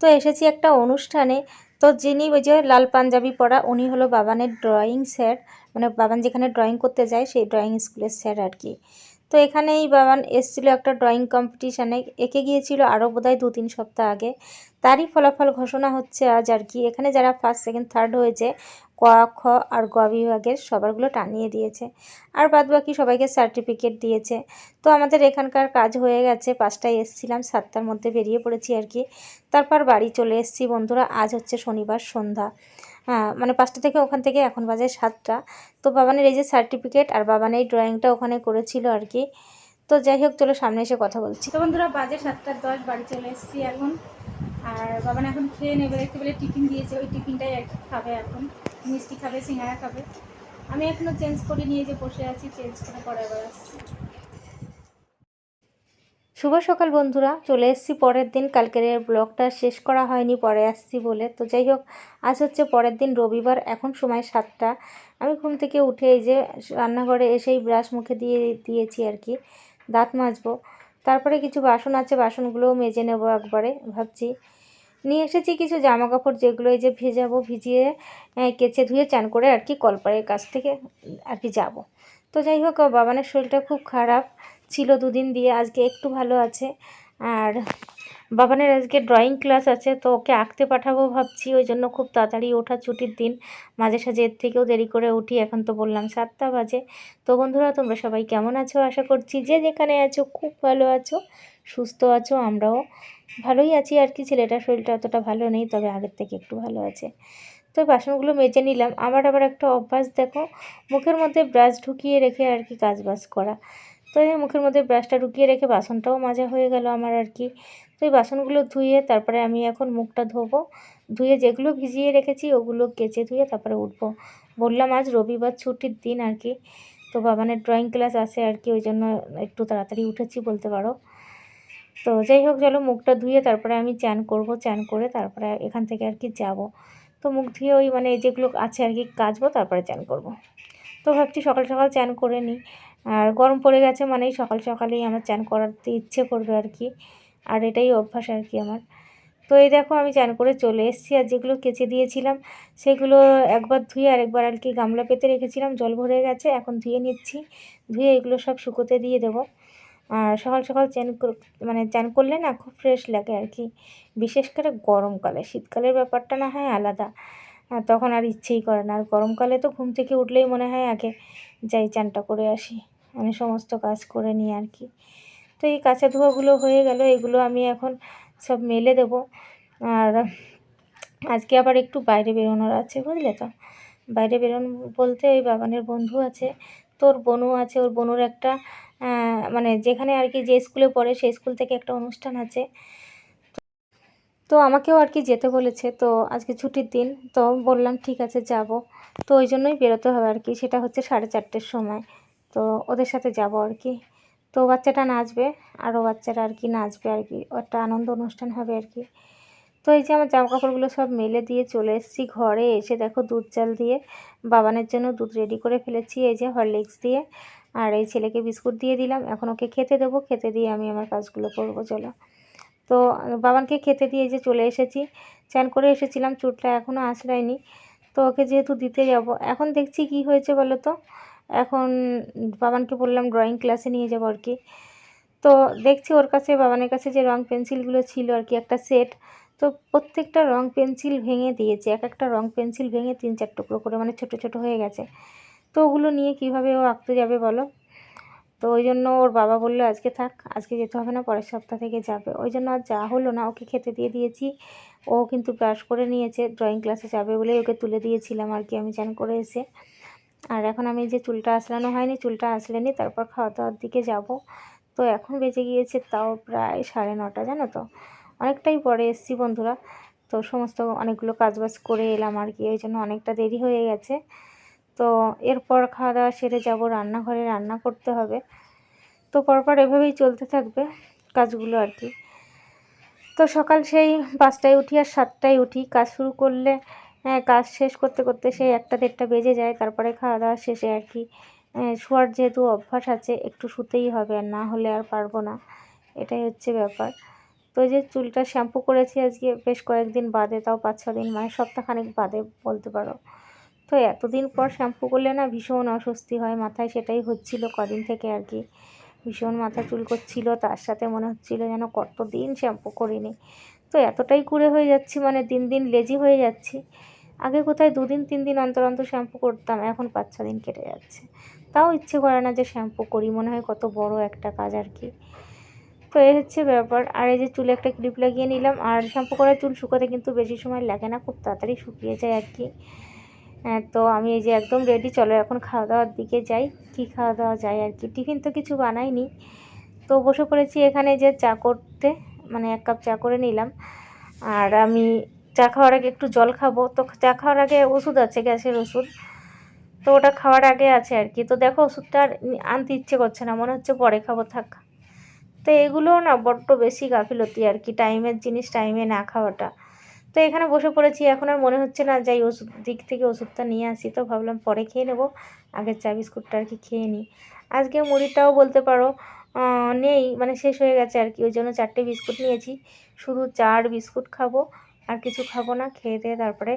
তো এসেছি একটা অনুষ্ঠানে। তো যিনি ওই যে লাল পাঞ্জাবি পরা, উনি হলো বাবানের ড্রয়িং স্যার মানে বাবান যেখানে ড্রয়িং করতে যায়, সেই ড্রয়িং স্কুলের স্যার আর কি। তো এখানেই বাবান এসেছিল একটা ড্রয়িং কম্পিটিশানে এঁকে গিয়েছিল আরও বোধহয় দু তিন সপ্তাহ আগে। তারই ফলাফল ঘোষণা হচ্ছে আজ আর কি। এখানে যারা ফার্স্ট সেকেন্ড থার্ড হয়েছে ক, খ আর গ বিভাগের সবারগুলো টানিয়ে দিয়েছে। আর বাদ বাকি সবাইকে সার্টিফিকেট দিয়েছে। তো আমাদের এখানকার কাজ হয়ে গেছে, পাঁচটায় এসছিলাম, সাতটার মধ্যে বেরিয়ে পড়েছি আর কি। তারপর বাড়ি চলে এসেছি, বন্ধুরা, আজ হচ্ছে শনিবার, সন্ধ্যা। হ্যাঁ মানে পাঁচটা থেকে ওখান থেকে এখন বাজে সাতটা। তো বাবানের এই যে সার্টিফিকেট আর বাবানের এই ড্রয়িংটা ওখানে করেছিল আর কি। তো যাই হোক চলো সামনে এসে কথা বলছি। তো বন্ধুরা বাজে সাতটার দশ বাড়ি চলে এসেছি এখন। আর বাবান এখন খেয়ে নেবে দেখতে পেলে টিফিন দিয়েছে। ওই টিফিনটাই আর কি খাবে এখন। মিষ্টি খাবে সিঙ্গারা খাবে। আমি এখনও চেঞ্জ করে নিয়ে যে বসে আছি চেঞ্জ করে পরে আবার আসছি। শুভ সকাল বন্ধুরা চলে এসেছি পরের দিন। কালকের ব্লগটা শেষ করা হয়নি পরে আসছি বলে। তো যাই হোক আজ হচ্ছে পরের দিন রবিবার এখন সময় সাতটা। আমি ঘুম থেকে উঠে এই যে রান্নাঘরে এসেই ব্রাশ মুখে দিয়ে দিয়েছি আর কি। দাঁত মাজবো। তারপরে কিছু বাসন আছে, বাসনগুলোও মেজে নেব একবারে, ভাবছি। নিয়ে এসেছি কিছু জামা কাপড় যেগুলো এই যে ভেজাবো, ভিজিয়ে কেচে ধুয়ে চান করে আর কি কলপাড়ের কাছ থেকে আর কি যাব। তো যাই হোক, বাবানের শরীরটা খুব খারাপ ছিল দুদিন দিয়ে, আজকে একটু ভালো আছে। আর বাবানের আজকে ড্রয়িং ক্লাস আছে, তো ওকে আঁকতে পাঠাবো ভাবছি, ওই জন্য খুব তাড়াতাড়ি ওঠা ছুটির দিন। মাঝে সাঝে এর থেকেও দেরি করে উঠি, এখন তো বললাম সাতটা বাজে। তো বন্ধুরা, তোমরা সবাই কেমন আছো? আশা করছি যে যেখানে আছো, খুব ভালো আছো, সুস্থ আছো, আমরাও ভালোই আছি। আর কি ছেলেটার শরীরটা অতটা ভালো নেই, তবে আগের থেকে একটু ভালো আছে। তো বাসনগুলো মেজে নিলাম। আমার আবার একটা অভ্যাস দেখো, মুখের মধ্যে ব্রাশ ঢুকিয়ে রেখে আর কি কাজ বাজ করা। তো মুখের মধ্যে ব্রাশটা ঢুকিয়ে রেখে বাসনটাও মাজা হয়ে গেল আমার আর কি। তো এই বাসনগুলো ধুয়ে তারপরে আমি এখন মুখটা ধোবো। ধুয়ে যেগুলো ভিজিয়ে রেখেছি ওগুলো কেচে ধুয়ে তারপরে উঠবো। বললাম আজ রবিবার ছুটির দিন আর কি, তো বাবানের ড্রয়িং ক্লাস আছে আর কি, ওই জন্য একটু তাড়াতাড়ি উঠেছি বলতে পারো। তো যাই হোক, চলো মুখটা ধুয়ে তারপরে আমি চান করব, চান করে তারপরে এখান থেকে আর কি যাব। তো মুখ ধুয়ে ওই মানে যেগুলো আছে আর কি কাচবো, তারপরে চান করব। তো ভাবছি সকাল সকাল চান করে নিই। আর গরম পড়ে গেছে মানেই সকাল সকালেই আমার চান করাতে ইচ্ছে করবে আর কি। আর এটাই অভ্যাস আর কি আমার। তো এই দেখো আমি চান করে চলে এসেছি আর যেগুলো কেচে দিয়েছিলাম, সেগুলো একবার ধুয়ে আর একবার আর কি গামলা পেতে রেখেছিলাম, জল ভরে গেছে, এখন ধুয়ে নিচ্ছি। ধুয়ে এগুলো সব শুকোতে দিয়ে দেবো। আর সকাল সকাল চ্যান মানে চান করলে না খুব ফ্রেশ লাগে আর কি। বিশেষ করে গরমকালে শীতকালের ব্যাপারটা না হয় আলাদা। তখন আর ইচ্ছেই করে না। আর গরমকালে তো ঘুম থেকে উঠলেই মনে হয় আগে যাই চানটা করে আসি। মানে সমস্ত কাজ করে নিই আর কি। তো এই কাঁচা ধোয়াগুলো হয়ে গেল, এগুলো আমি এখন সব মেলে দেব। আর আজকে আবার একটু বাইরে বেরোনোর আছে, বুঝলে তো? বাইরে বেরোনো বলতে ওই বাগানের বন্ধু আছে, তোর বনু আছে, ওর বনুর একটা মানে যেখানে আর কি যে স্কুলে পড়ে সেই স্কুল থেকে একটা অনুষ্ঠান আছে। তো আমাকেও আর কি যেতে বলেছে, তো আজকে ছুটির দিন, তো বললাম ঠিক আছে যাব। তো ওই জন্যই বেরোতে হবে আর কি, সেটা হচ্ছে সাড়ে চারটের সময়, তো ওদের সাথে যাব আর কি। তো বাচ্চাটা নাচবে আরও বাচ্চারা আর কি নাচবে আর কি। একটা আনন্দ অনুষ্ঠান হবে আর কি। তো এই যে আমার জামা কাপড়গুলো সব মেলে দিয়ে চলে এসেছি ঘরে, এসে দেখো দুধ চাল দিয়ে বাবানের জন্য দুধ রেডি করে ফেলেছি, এই যে হরলিক্স দিয়ে। আর এই ছেলেকে বিস্কুট দিয়ে দিলাম, এখন ওকে খেতে দেবো, খেতে দিয়ে আমি আমার কাজগুলো করব, চলো। তো বাবানকে খেতে দিয়ে যে চলে এসেছি, চান করে এসেছিলাম চুটটা এখনও আশ্রয়নি তো ওকে যেহেতু দিতে যাব, এখন দেখছি কি হয়েছে বলো তো? এখন বাবানকে বললাম ড্রয়িং ক্লাসে নিয়ে যাব আর কি। তো দেখছি ওর কাছে, বাবানের কাছে যে রং পেন্সিলগুলো ছিল আর কি, একটা সেট তো প্রত্যেকটা রং পেন্সিল ভেঙে দিয়েছে, এক একটা রং পেন্সিল ভেঙে তিন চার টুকরো করে মানে ছোট ছোট হয়ে গেছে। তো ওগুলো নিয়ে কীভাবে ও আঁকতে যাবে বলো? তো ওই জন্য ওর বাবা বলল, আজকে থাক, আজকে যেতে হবে না, পরের সপ্তাহ থেকে যাবে। ওই জন্য আর যা হলো না, ওকে খেতে দিয়ে দিয়েছি। ও কিন্তু ব্রাশ করে নিয়েছে ড্রয়িং ক্লাসে যাবে বলে ওকে তুলে দিয়েছিলাম আর কি, আমি চান করে এসে। আর এখন আমি যে চুলটা আসলানো হয়নি, চুলটা আসলেনি তারপর খাওয়া দাওয়ার দিকে যাব। তো এখন বেজে গিয়েছে তাও প্রায় সাড়ে নটা, জানো তো? অনেকটাই পরে এসছি বন্ধুরা। তো সমস্ত অনেকগুলো কাজবাজ করে এলাম আর কি, ওই জন্য অনেকটা দেরি হয়ে গেছে। তো এরপর খাওয়া দাওয়া সেরে যাব, রান্নাঘরে রান্না করতে হবে। তো পরপর এভাবেই চলতে থাকবে কাজগুলো আর কি। তো সকাল সেই পাঁচটায় উঠি আর সাতটায় উঠি, কাজ শুরু করলে হ্যাঁ কাজ শেষ করতে করতে সেই একটা দেড়টা বেজে যায় তারপরে খাওয়া দাওয়া শেষে আর কি। আহ, শোয়ার যেহেতু অভ্যাস আছে একটু শুতেই হবে আর না হলে আর পারব না। এটাই হচ্ছে ব্যাপার। তো যে চুলটা শ্যাম্পু করেছি আজকে বেশ কয়েকদিন বাদে তাও পাঁচ ছ দিন মানে সপ্তাহখানেক বাদে বলতে পারো। তো এতদিন পর শ্যাম্পু করলে না ভীষণ অস্বস্তি হয় মাথায় সেটাই হচ্ছিল কদিন থেকে আর কি। ভীষণ মাথা চুল করছিল তার সাথে মনে হচ্ছিল যেন কতদিন শ্যাম্পু করিনি। তো এতটাই কুড়ে হয়ে যাচ্ছি মানে দিন দিন লেজি হয়ে যাচ্ছি। আগে কোথায় দুদিন তিন দিন অন্তর অন্তর শ্যাম্পু করতাম এখন পাঁচ ছ দিন কেটে যাচ্ছে। তাও ইচ্ছে করে না যে শ্যাম্পু করি মনে হয় কত বড় একটা কাজ আর কি। তো এই হচ্ছে ব্যাপার আর এই যে চুলে একটা ক্লিপ লাগিয়ে নিলাম আর শ্যাম্পু করা চুল শুকোতে কিন্তু বেশি সময় লাগে না খুব তাড়াতাড়ি শুকিয়ে যায় আর কি। হ্যাঁ, তো আমি এই যে একদম রেডি চলো এখন খাওয়া দাওয়ার দিকে যাই কি খাওয়া দাওয়া যায় আর কি। টিফিন তো কিছু বানাইনি তো বসে পড়েছি এখানে যে চা করতে মানে এক কাপ চা করে নিলাম। আর আমি চা খাওয়ার আগে একটু জল খাব। তো চা খাওয়ার আগে ওষুধ আছে, গ্যাসের ওষুধ। তো ওটা খাওয়ার আগে আছে আর কি। তো দেখো ওষুধটা আনতে ইচ্ছে করছে না, মনে হচ্ছে পরে খাব, থাক। তো এগুলোও না বড্ড বেশি গাফিলতি আর কি, টাইমের জিনিস, টাইমে না খাওয়াটা। তো এখানে বসে পড়েছি, এখন আর মনে হচ্ছে না, যাই ওষুধ, দিক থেকে ওষুধটা নিয়ে আসি। তো ভাবলাম পরে খেয়ে নেব, আগের চা বিস্কুটটা আর কি খেয়ে নিই। আজকে মুড়িটাও বলতে পারো নেই মানে শেষ হয়ে গেছে আর কি, ওই জন্য চারটে বিস্কুট নিয়েছি। শুধু চার বিস্কুট খাব। আর কিছু খাব না, খেয়ে দিয়ে তারপরে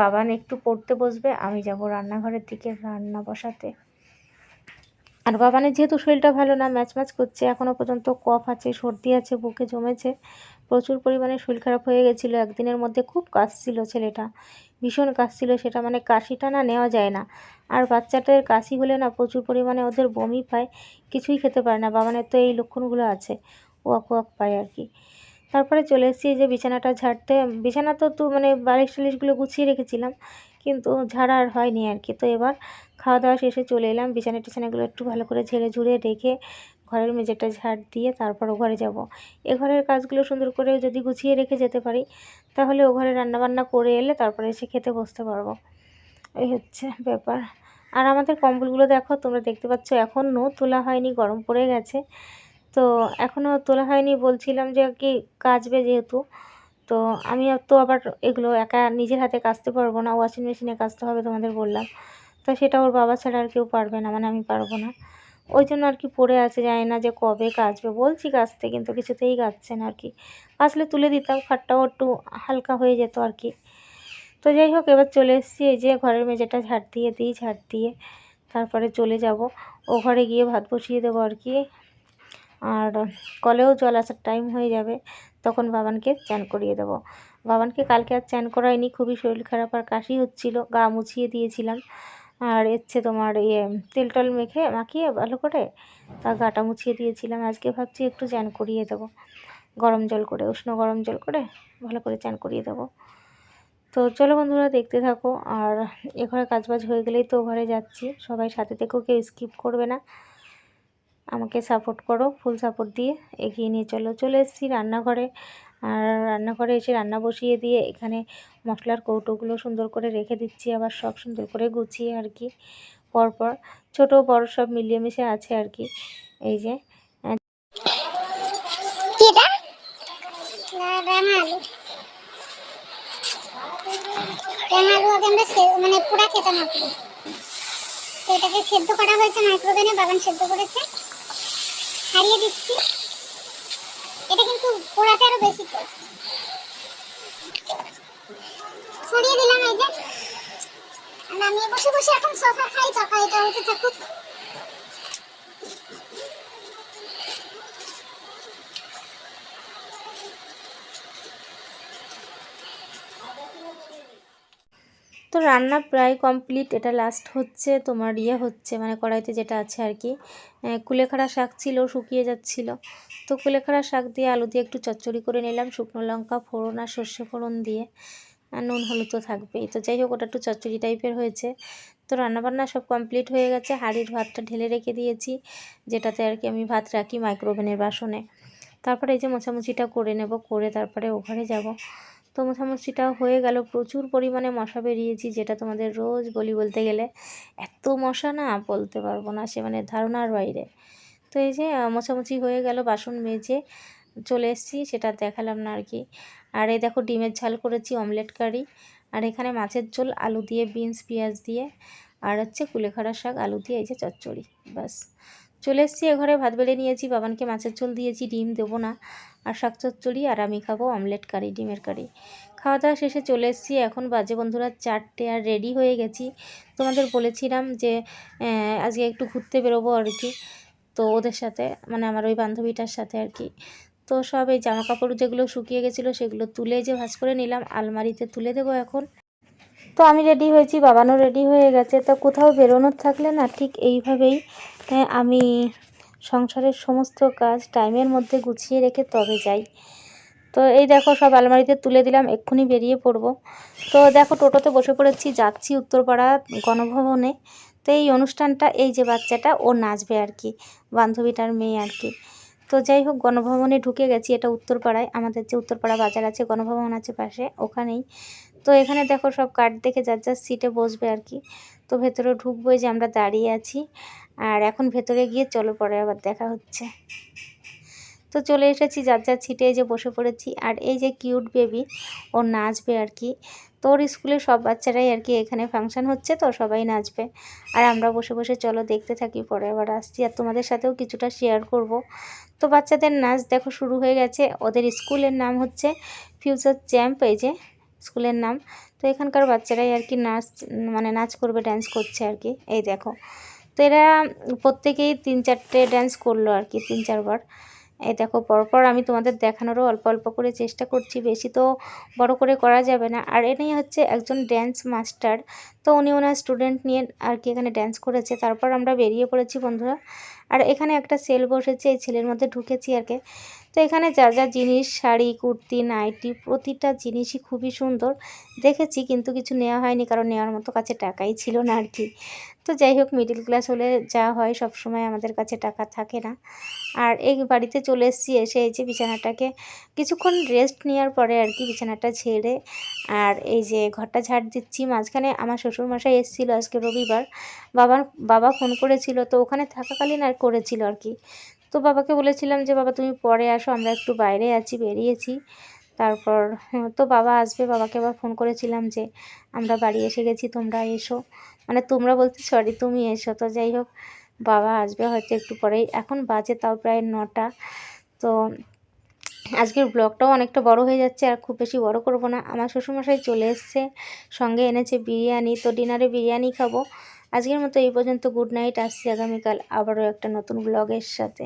বাবান একটু পড়তে বসবে, আমি যাব রান্নাঘরের দিকে রান্না বসাতে। আর বাবানের যেহেতু শরীরটা ভালো না, ম্যাচ ম্যাচ করছে এখনও পর্যন্ত কফ আছে, সর্দি আছে, বুকে জমেছে, প্রচুর পরিমাণে শরীর খারাপ হয়ে গেছিল, একদিনের মধ্যে খুব কাশছিল ছেলেটা, ভীষণ কাশছিল, সেটা মানে কাশিটা না নেওয়া যায় না। আর বাচ্চাটার কাশি হলে না প্রচুর পরিমাণে ওদের বমি পায়, কিছুই খেতে পারে না বাবানের তো এই লক্ষণগুলো আছে, ওয়াক ওয়াক পায় আর কি। তারপরে চলে এসেছি যে বিছানাটা ঝাড়তে। বিছানা তো তো মানে বালিশ টালিশগুলো গুছিয়ে রেখেছিলাম, কিন্তু ঝাড়া আর হয়নি আর কি। তো এবার খাওয়া দাওয়া শেষে চলে এলাম, বিছানা টিছানাগুলো একটু ভালো করে ঝেড়ে ঝুড়ে রেখে ঘরের মেঝেটা ঝাড় দিয়ে তারপর ও ঘরে যাব। এ ঘরের কাজগুলো সুন্দর করে যদি গুছিয়ে রেখে যেতে পারি, তাহলে ও ঘরে রান্নাবান্না করে এলে তারপরে এসে খেতে বসতে পারব। এই হচ্ছে ব্যাপার। আর আমাদের কম্বলগুলো দেখো, তোমরা দেখতে পাচ্ছ এখনও তোলা হয়নি, গরম পড়ে গেছে। তো এখনও তোলা হয়নি, বলছিলাম যে কি কাচবে যেহেতু। তো আমি তো আবার এগুলো একা নিজের হাতে কাচতে পারব না ওয়াশিং মেশিনে কাচতে হবে তোমাদের বললাম। তো সেটা ওর বাবা ছাড়া আর কেউ পারবে না মানে আমি পারব না। ওই জন্য আর কি পড়ে আছে, জানি না যে কবে কাচবে। বলছি কাচতে, কিন্তু কিছুতেই কাচছে না আর কি। কাচলে তুলে দিতাম, খাটটাও একটু হালকা হয়ে যেত আর কি। তো যাই হোক, এবার চলে এসেছি, এই যে ঘরের মেঝেটা ঝাড় দিয়ে দিই, ঝাড় দিয়ে তারপরে চলে যাব। ও ঘরে গিয়ে ভাত বসিয়ে দেবো আর কি। আর কলেও জল আসার টাইম হয়ে যাবে, তখন বাবানকে চান করিয়ে দেবো। বাবানকে কালকে আর চান করায়নি, খুবই শরীর খারাপ আর কাশি হচ্ছিল, গা মুছিয়ে দিয়েছিলাম। আর এসছে তোমার ইয়ে তেল টল মেখে মাখিয়ে ভালো করে তার গাটা মুছিয়ে দিয়েছিলাম। আজকে ভাবছি একটু চান করিয়ে দেবো। গরম জল করে, উষ্ণ গরম জল করে ভালো করে চান করিয়ে দেবো। তো চলো বন্ধুরা, দেখতে থাকো। আর এ ঘরে কাজবাজ হয়ে গেলেই তো ঘরে যাচ্ছি। সবাই সাথে থেকেও কেউ স্কিপ করবে না। আমাকে সাপোর্ট করো ফুল সাপোর্ট দিয়ে এগিয়ে নিয়ে চলো। চলে এসেছি রান্নাঘরে। আর রান্নাঘরে এসে রান্না বসিয়ে দিয়ে এখানে মশলার কৌটোগুলো সুন্দর করে রেখে দিচ্ছি, আবার সব সুন্দর করে গুছিয়ে আর কি। পরপর ছোট বড় সব মিলিয়ে মিশে আছে আর কি। এই যে মানে পুরা খেতে না এটাকে সেদ্ধ করা হয়েছে মাইক্রোওভেনে বাগান সেদ্ধ করেছে। ছাড়িয়ে দিচ্ছি। এটা কিন্তু পোড়াতে আরও বেশি টেস্ট ছড়িয়ে দিলাম এই যে। আমি বসে বসে এখন সোফা খাই তরকারিটা হতে থাকুক। তো রান্না প্রায় কমপ্লিট এটা লাস্ট হচ্ছে, তোমার ইয়ে হচ্ছে মানে কড়াইতে যেটা আছে আর কি। কুলেখাড়া শাক ছিল, শুকিয়ে যাচ্ছিল। তো কুলেখাড়া শাক দিয়ে আলু দিয়ে একটু চচ্চড়ি করে নিলাম, শুকনো লঙ্কা, ফোড়ন আর সর্ষে ফোড়ন দিয়ে। আর নুন হলুদ তো থাকবেই। তো যাই হোক, ওটা একটু চচ্চড়ি টাইপের হয়েছে। তো রান্নাবান্না সব কমপ্লিট হয়ে গেছে। হাঁড়ির ভাতটা ঢেলে রেখে দিয়েছি, যেটাতে আর কি আমি ভাত রাখি মাইক্রোওভেনের বাসনে। তারপরে এই যে মোছামুছিটা করে নেব, করে তারপরে ওখানে যাব। তো মশামশিটাও হয়ে গেল। প্রচুর পরিমাণে মশা বেরিয়েছি, যেটা তোমাদের রোজ বলি বলতে গেলে এত মশা না বলতে পারব না, সে মানে ধারণার বাইরে। তো এই যে মোছামুছি হয়ে গেল, বাসন মেজে চলে এসেছি, সেটা দেখালাম না আর কি। আর এই দেখো, ডিমের ঝাল করেছি, অমলেট কারি। আর এখানে মাছের ঝোল, আলু দিয়ে, বিনস, পেঁয়াজ দিয়ে। আর হচ্ছে কুলেখাড়া শাক, আলু দিয়ে এই যে চচ্চড়ি, ব্যাস। চলে এসেছি, এ ঘরে ভাত বেড়ে নিয়েছি, বাবানকে মাছের ঝোল দিয়েছি, ডিম দেবো না। আর শাক চচ্চড়ি আর আমি খাব অমলেট কারি, ডিমের কারি। খাওয়া দাওয়া শেষে চলে এসেছি, এখন বাজে বন্ধুরা চারটে আর রেডি হয়ে গেছি। তোমাদের বলেছিলাম যে আজকে একটু ঘুরতে বেরোবো আর কি। তো ওদের সাথে মানে আমার ওই বান্ধবীটার সাথে আর কি। তো সব এই জামা কাপড় যেগুলো শুকিয়ে গেছিল, সেগুলো তুলে যে ভাঁজ করে নিলাম, আলমারিতে তুলে দেবো এখন। তো আমি রেডি হয়েছি, বাবানও রেডি হয়ে গেছে। তো কোথাও বেরোনোর থাকলে না ঠিক এইভাবেই আমি সংসারের সমস্ত কাজ টাইমের মধ্যে গুছিয়ে রেখে তবে যাই। তো এই দেখো, সব আলমারিতে তুলে দিলাম, এক্ষুনি বেরিয়ে পড়ব। তো দেখো, টোটোতে বসে পড়েছি, যাচ্ছি উত্তরপাড়া গণভবনে। তো এই অনুষ্ঠানটা, এই যে বাচ্চাটা, ও নাচবে আর কি, বান্ধবীটার মেয়ে আর কি। তো যাই হোক, গণভবনে ঢুকে গেছি, এটা উত্তরপাড়ায়। আমাদের যে উত্তরপাড়া বাজার আছে, গণভবন আছে পাশে, ওখানেই। তো এখানে দেখো, সব কার্ড দেখে যার যার সিটে বসবে আর কি। তো ভেতরে ঢুকবো যে আমরা দাঁড়িয়ে আছি। আর এখন ভেতরে গিয়ে চলো, পরে আবার দেখা হচ্ছে। তো চলে এসেছি, যার যার ছিটে যে বসে পড়েছি। আর এই যে কিউট বেবি ও নাচবে আর কি। তো ওর স্কুলে সব বাচ্চারাই আর কি এখানে ফাংশন হচ্ছে তো, সবাই নাচবে। আর আমরা বসে বসে চলো, দেখতে থাকি, পরে আবার আসছি। আর তোমাদের সাথেও কিছুটা শেয়ার করব। তো বাচ্চাদের নাচ দেখো, শুরু হয়ে গেছে। ওদের স্কুলের নাম হচ্ছে ফিউচার চ্যাম্প এই যে স্কুলের নাম। তো এখানকার বাচ্চারাই আর কি নাচ মানে নাচ করবে ড্যান্স করছে আর কি। এই দেখো। তো এরা প্রত্যেকেই তিন চারটে ড্যান্স করল আর কি, তিন চারবার। এই দেখো, পরপর আমি তোমাদের দেখানোরও অল্প অল্প করে চেষ্টা করছি, বেশি তো বড় করে করা যাবে না। আর এনেই হচ্ছে একজন ড্যান্স মাস্টার তো উনি ওনার স্টুডেন্ট নিয়ে আর কি এখানে ড্যান্স করেছে। তারপর আমরা বেরিয়ে পড়েছি বন্ধুরা। আর এখানে একটা সেল বসেছে, এই ছেলের মধ্যে ঢুকেছি আর কি। তো এখানে যা যা জিনিস, শাড়ি, কুর্তি, নাইটি, প্রতিটা জিনিসই খুবই সুন্দর। দেখেছি কিন্তু কিছু নেওয়া হয়নি কারণ নেওয়ার মতো কাছে টাকাই ছিল না আর কি। তো যাই হোক মিডিল ক্লাস হলে যা হয় সব সময় আমাদের কাছে টাকা থাকে না। আর এই বাড়িতে চলে এসেছি, এসে এই যে বিছানাটাকে কিছুক্ষণ রেস্ট নেওয়ার পরে আর কি বিছানাটা ছেড়ে আর এই যে ঘরটা ঝাড় দিচ্ছি। মাঝখানে আমার শ্বশুরমশাই এসেছিল আজকে রবিবার। বাবার, বাবা ফোন করেছিল। তো ওখানে থাকাকালীন আর করেছিল আর কি। তো বাবাকে বলেছিলাম যে বাবা তুমি পরে আসো আমরা একটু বাইরে আছি বেরিয়েছি। তারপর হ্যাঁ, তো বাবা আসবে। বাবাকে আবার ফোন করেছিলাম যে আমরা বাড়ি এসে গেছি তোমরা এসো। মানে তোমরা বলতে সরি তুমি এসো। তো যাই হোক বাবা আসবে হয়তো একটু পরেই। এখন বাজে তাও প্রায় নটা। তো আজকের ব্লগটাও অনেকটা বড় হয়ে যাচ্ছে আর খুব বেশি বড় করব না। আমার শ্বশুরমশাই চলে এসছে সঙ্গে এনেছে বিরিয়ানি। তো ডিনারে বিরিয়ানি খাব। আজকের মতো এই পর্যন্ত গুড নাইট আসছি আগামীকাল আবারও একটা নতুন ব্লগের সাথে।